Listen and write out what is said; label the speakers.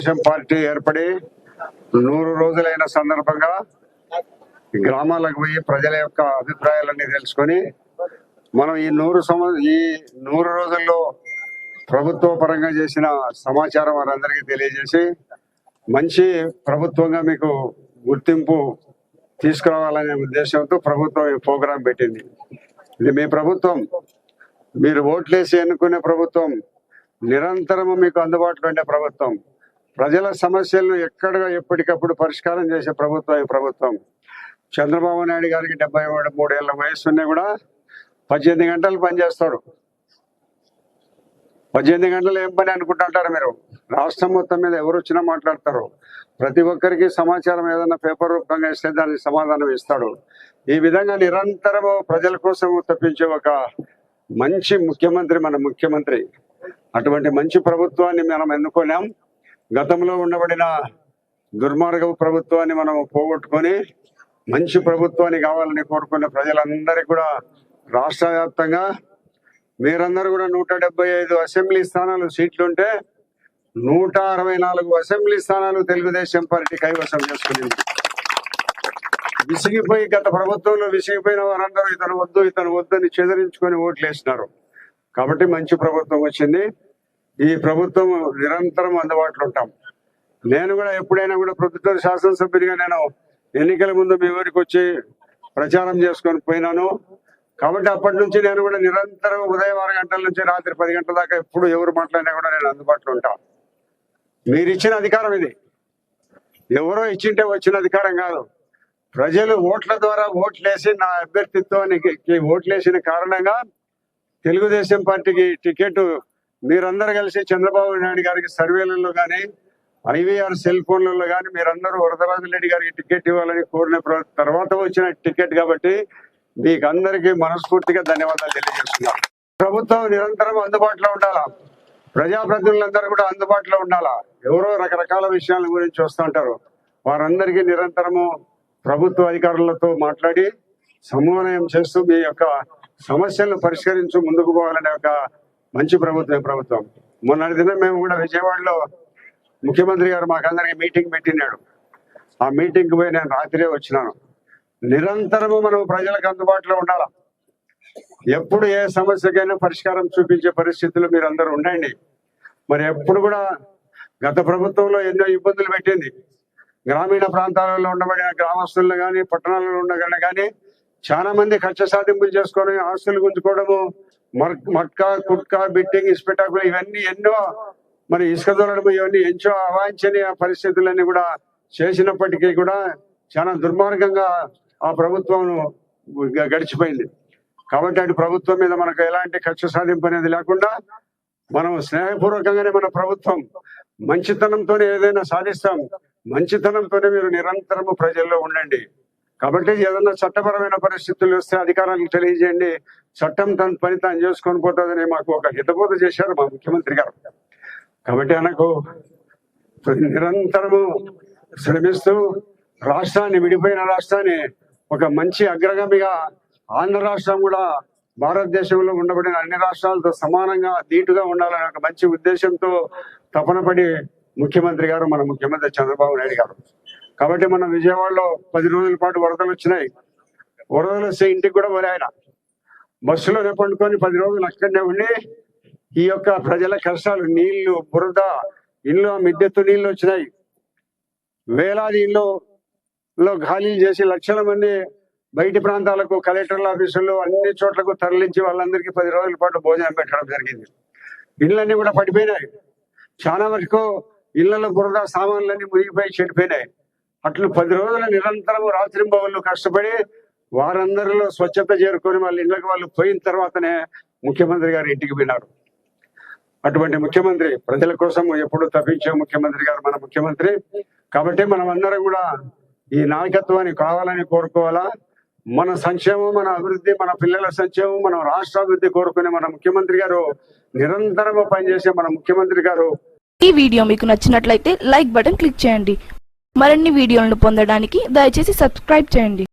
Speaker 1: Telugu Desam party ఏర్పడి నూరు రోజులైన సందర్భంగా గ్రామాలకు పోయి ప్రజల యొక్క అభిప్రాయాలన్నీ తెలుసుకొని మనం ఈ నూరు ఈ నూరు రోజుల్లో ప్రభుత్వ పరంగా చేసిన సమాచారం వారందరికీ తెలియజేసి మంచి ప్రభుత్వంగా మీకు గుర్తింపు తీసుకురావాలనే ఉద్దేశంతో ప్రభుత్వం ఈ ప్రోగ్రాం పెట్టింది. ఇది మీ ప్రభుత్వం. మీరు ఓట్లేసి ఎన్నుకునే ప్రభుత్వం. నిరంతరము మీకు అందుబాటులో ఉండే ప్రభుత్వం. ప్రజల సమస్యలను ఎక్కడ ఎప్పటికప్పుడు పరిష్కారం చేసే ప్రభుత్వం ఈ ప్రభుత్వం. చంద్రబాబు నాయుడు గారికి డెబ్బై మూడేళ్ళ వయసు ఉన్నా కూడా పద్దెనిమిది గంటలు పనిచేస్తాడు పద్దెనిమిది గంటలు ఏం పని అనుకుంటుంటారు మీరు? రాష్ట్రం మొత్తం మీద ఎవరు వచ్చినా మాట్లాడతారు. ప్రతి ఒక్కరికి సమాచారం ఏదైనా పేపర్ రూపంగా ఇస్తే దానికి సమాధానం ఇస్తాడు. ఈ విధంగా నిరంతరము ప్రజల కోసం తప్పించే ఒక మంచి ముఖ్యమంత్రి మన ముఖ్యమంత్రి. అటువంటి మంచి ప్రభుత్వాన్ని మనం ఎన్నుకోలేం. గతంలో ఉండబడిన దుర్మార్గపు ప్రభుత్వాన్ని మనం పోగొట్టుకొని మంచి ప్రభుత్వాన్ని కావాలని కోరుకున్న ప్రజలందరికీ కూడా రాష్ట్ర వ్యాప్తంగా మీరందరూ కూడా నూట డెబ్బై ఐదు అసెంబ్లీ స్థానాలు సీట్లుంటే నూట అరవై నాలుగు అసెంబ్లీ స్థానాలు తెలుగుదేశం పార్టీ కైవసం చేసుకునింది విసిగిపోయి గత ప్రభుత్వంలో విసిగిపోయిన వారందరూ ఇతను వద్దు ఇతను వద్దని చెదిరించుకొని ఓట్లు వేసినారు కాబట్టి మంచి ప్రభుత్వం వచ్చింది. ఈ ప్రభుత్వం నిరంతరం అందుబాటులో ఉంటాం. నేను కూడా ఎప్పుడైనా కూడా ప్రభుత్వ శాసనసభ్యుడిగా నేను ఎన్నికల ముందు మీ ఊరికి వచ్చి ప్రచారం చేసుకొని పోయినాను. కాబట్టి అప్పటి నుంచి నేను కూడా నిరంతరం ఉదయం ఆరు గంటల నుంచి రాత్రి పది గంటల దాకా ఎప్పుడు ఎవరు మాట్లాడినా కూడా నేను అందుబాటులో ఉంటా. మీరు ఇచ్చిన అధికారం ఇది. ఎవరో ఇచ్చింటే వచ్చిన అధికారం కాదు. ప్రజలు ఓట్ల ద్వారా ఓట్లేసి నా అభ్యర్థిత్వానికి ఓట్లేసిన కారణంగా తెలుగుదేశం పార్టీకి టికెట్ మీరందరూ కలిసి చంద్రబాబు నాయుడు గారికి సర్వేలలో కానీ ఐవీఆర్ సెల్ ఫోన్లలో కానీ మీరందరూ వరదరాజు రెడ్డి గారికి టికెట్ ఇవ్వాలని కోరిన ప్ర- తర్వాత వచ్చిన టికెట్ కాబట్టి మీకు అందరికీ మనస్ఫూర్తిగా ధన్యవాదాలు తెలియజేస్తున్నాను ప్రభుత్వం నిరంతరం అందుబాటులో ఉండాలా? ప్రజాప్రతినిధులందరూ కూడా అందుబాటులో ఉండాలా? ఎవరో రకరకాల విషయాల గురించి వస్తుంటారు వారందరికీ నిరంతరము ప్రభుత్వ అధికారులతో మాట్లాడి సమన్వయం చేస్తూ మీ యొక్క సమస్యలను పరిష్కరించు ముందుకు పోవాలనే ఒక మంచి ప్రభుత్వం ప్రభుత్వం. మొన్నటి దినం మేము కూడా విజయవాడలో ముఖ్యమంత్రి గారు మాకందరికి మీటింగ్ పెట్టినాడు. ఆ మీటింగ్ పోయి నేను రాత్రే వచ్చినాను. నిరంతరము మనం ప్రజలకు అందుబాటులో ఉండాలి? ఎప్పుడు ఏ సమస్యకైనా పరిష్కారం చూపించే పరిస్థితులు మీరు అందరూ ఉండండి. మరి ఎప్పుడు కూడా గత ప్రభుత్వంలో ఎన్నో ఇబ్బందులు పెట్టింది. గ్రామీణ ప్రాంతాలలో ఉండబడిన గ్రామస్తులను కానీ పట్టణాలలో ఉండగానే కానీ చాలా మంది కక్ష సాధింపులు చేసుకొని ఆస్తులు గుంజుకోవడము మట్కా కుట్కా బిట్టింగ్ ఇస్పెటాకులు ఇవన్నీ ఎన్నో మరి ఇసుక దొరడం ఇవన్నీ ఎంచో అవాంఛనీయ పరిస్థితులన్నీ కూడా చేసినప్పటికీ కూడా చాలా దుర్మార్గంగా ఆ ప్రభుత్వం గ- గడిచిపోయింది. కాబట్టి అటు ప్రభుత్వం మీద మనకు ఎలాంటి ఖర్చు సాధింపు అనేది లేకుండా మనం స్నేహపూర్వకంగానే మన ప్రభుత్వం మంచితనంతోనే ఏదైనా సాధిస్తాం. మంచితనంతోనే మీరు నిరంతరము ప్రజల్లో ఉండండి. కాబట్టి ఏదైనా చట్టపరమైన పరిస్థితులు వస్తే అధికారాలకు తెలియజేయండి. చట్టం తన పని తాను చేసుకొని పోతుందని మాకు ఒక హితబోధ చేశారు మా ముఖ్యమంత్రి గారు. కాబట్టి ఆయనకు నిరంతరము శ్రమిస్తూ రాష్ట్రాన్ని విడిపోయిన రాష్ట్రాన్ని ఒక మంచి అగ్రగామిగా ఆంధ్ర రాష్ట్రం కూడా భారతదేశంలో ఉండబడిన అన్ని రాష్ట్రాలతో సమానంగా ధీటుగా ఉండాలనే ఒక మంచి ఉద్దేశంతో తపనపడి ముఖ్యమంత్రి గారు మన ముఖ్యమంత్రి చంద్రబాబు నాయుడు గారు. కాబట్టి మన విజయవాడలో పది రోజుల పాటు వరదలు వచ్చినాయి. వరదలు వస్తే ఇంటికి కూడా పోలే ఆయన. బస్సులోనే పండుకొని పది రోజులు అక్కడనే ఉండి ఈ యొక్క ప్రజల కష్టాలు నీళ్ళు బురద ఇల్లు మిద్దెత్తు నీళ్ళు వచ్చినాయి. వేలాది ఇల్లు లో ఖాళీ చేసి లక్షల మంది బయటి ప్రాంతాలకు కలెక్టర్ల ఆఫీసుల్లో అన్ని చోట్లకు తరలించి వాళ్ళందరికీ పది రోజుల పాటు భోజనం పెట్టడం జరిగింది. ఇళ్ళన్నీ కూడా పడిపోయినాయి. చాలా వరకు ఇళ్ళలో బురద సామాన్లన్నీ మునిగిపోయి చెడిపోయినాయి. అట్లు పది రోజుల నిరంతరం రాత్రింబవళ్ళు కష్టపడి వారందరిలో స్వచ్ఛత చేరుకొని వాళ్ళ ఇళ్ళకి వాళ్ళు పోయిన తర్వాతనే ముఖ్యమంత్రి గారు ఇంటికి పోయినారు. అటువంటి ముఖ్యమంత్రి ప్రజల కోసం ఎప్పుడు తప్పించే ముఖ్యమంత్రి గారు మన ముఖ్యమంత్రి. కాబట్టి మనం అందరం కూడా ఈ నాయకత్వాన్ని కావాలని కోరుకోవాలా? మన సంక్షేమం మన అభివృద్ధి మన పిల్లల సంక్షేమం మన రాష్ట్ర అభివృద్ధి కోరుకునే మన ముఖ్యమంత్రి గారు నిరంతరం పనిచేసే మన ముఖ్యమంత్రి గారు.
Speaker 2: ఈ వీడియో మీకు నచ్చినట్లయితే లైక్ బటన్ క్లిక్ చేయండి. మరిన్ని వీడియోలను పొందడానికి దయచేసి సబ్స్క్రైబ్ చేయండి.